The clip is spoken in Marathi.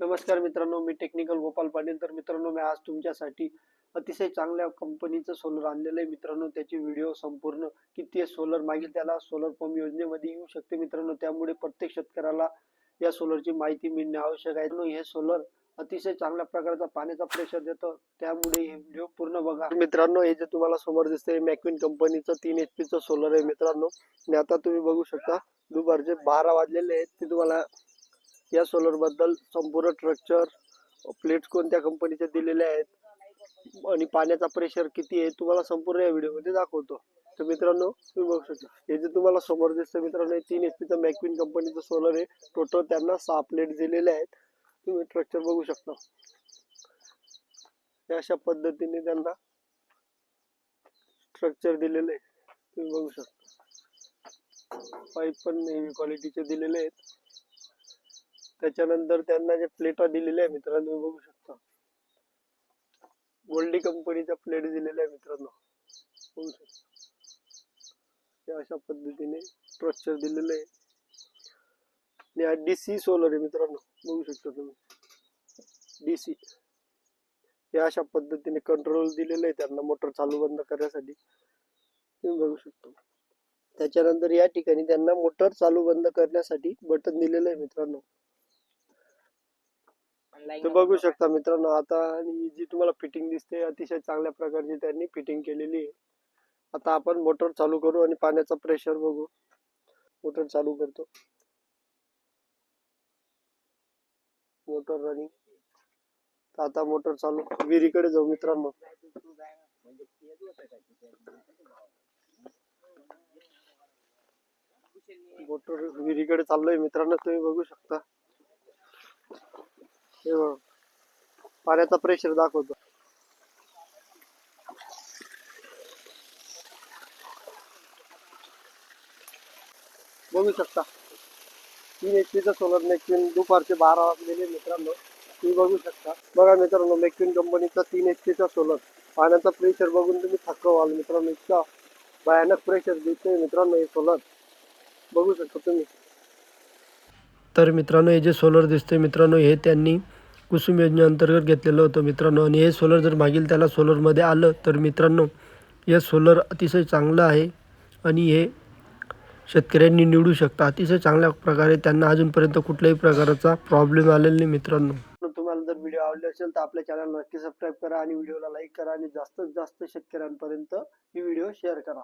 नमस्कार मित्रांनो मी टेक्निकल गोपाल पाटील. तर मित्रांनो मी आज तुमच्यासाठी अतिशय चांगल्या कंपनीचं सोलर आणलेलं आहे. मित्रांनो त्याची व्हिडिओ संपूर्ण किती सोलर मागील त्याला सोलर पंप योजनेमध्ये येऊ शकते मित्रांनो. त्यामुळे प्रत्येक शेतकऱ्याला या सोलरची माहिती मिळणे आवश्यक आहे. हे सोलर अतिशय चांगल्या प्रकारचा पाण्याचा प्रेशर देतं. त्यामुळे हे व्हिडिओ पूर्ण बघा. मित्रांनो हे जे तुम्हाला समोर दिसतंय मॅक्विन कंपनीचं तीन एच पीचं सोलर आहे मित्रांनो. आणि आता तुम्ही बघू शकता दुपारचे बारा वाजलेले आहेत. ते तुम्हाला या सोलरबद्दल संपूर्ण स्ट्रक्चर प्लेट्स कोणत्या कंपनीचे दिलेले आहेत आणि पाण्याचा प्रेशर किती आहे तुम्हाला संपूर्ण या व्हिडिओमध्ये दाखवतो. तर मित्रांनो तुम्ही बघू शकता. हे जे तुम्हाला समोर दिसतं मित्रांनो हे तीन एच पीचं मॅक्विन कंपनीचं सोलर आहे. टोटल त्यांना सहा प्लेट दिलेले आहेत. तुम्ही स्ट्रक्चर बघू शकता. अशा पद्धतीने त्यांना स्ट्रक्चर दिलेलं आहे. तुम्ही बघू शकता. पाईप पण नेहमी क्वालिटीचे दिलेले आहेत. त्याच्यानंतर त्यांना जे प्लेटा दिलेल्या आहे मित्रांनो तुम्ही बघू शकता. गोल्डी कंपनीच्या प्लेट दिलेल्या आहे मित्रांनो. बघू शकता. अशा पद्धतीने स्ट्रक्चर दिलेलं आहे. आणि हा डीसी सोलर आहे मित्रांनो. बघू शकता तुम्ही. डीसी हे अशा पद्धतीने कंट्रोल दिलेलं आहे त्यांना मोटर चालू बंद करण्यासाठी. तुम्ही बघू शकता. त्याच्यानंतर या ठिकाणी त्यांना मोटर चालू बंद करण्यासाठी बटन दिलेलं आहे मित्रांनो. तर बघू शकता मित्रांनो आता आणि जी तुम्हाला फिटिंग दिसते अतिशय चांगल्या प्रकारची त्यांनी फिटिंग केलेली आहे. आता आपण मोटर चालू करू आणि पाण्याचा प्रेशर बघू. मोटर चालू करतो. मोटर रनिंग आता मोटर चालू विहिरीकडे जाऊ मित्रांनो. मोटर विहिरीकडे चाललोय मित्रांनो तुम्ही बघू शकता हे बघ पाण्याचा प्रेशर दाखवतो. बघू शकता. तीन एच पीचा सोलर मॅक्विन दुपारचे बारा वाजलेले मित्रांनो. तुम्ही बघू शकता. बघा मित्रांनो मॅक्विन कंपनीचा तीन एच पीचा सोलर पाण्याचा प्रेशर बघून तुम्ही थक्क व्हाल मित्रांनो. इतका भयानक प्रेशर देतोय मित्रांनो हे सोलर बघू शकता तुम्ही. तर मित्रांनो हे जे सोलर दिसते मित्रांनो हे त्यांनी कुसुम योजनेअंतर्गत घेतलेलं होतं मित्रांनो. आणि हे सोलर जर मागील त्याला सोलरमध्ये आलं तर मित्रांनो हे सोलर अतिशय चांगलं आहे आणि हे शेतकऱ्यांनी निवडू शकता. अतिशय चांगल्या प्रकारे त्यांना अजूनपर्यंत कुठल्याही प्रकारचा प्रॉब्लेम आलेला नाही मित्रांनो. तुम्हाला जर व्हिडिओ आवडले असेल तर आपल्या चॅनल नक्की सबस्क्राईब करा आणि व्हिडिओला लाईक करा आणि जास्तीत जास्त शेतकऱ्यांपर्यंत ही व्हिडिओ शेअर करा.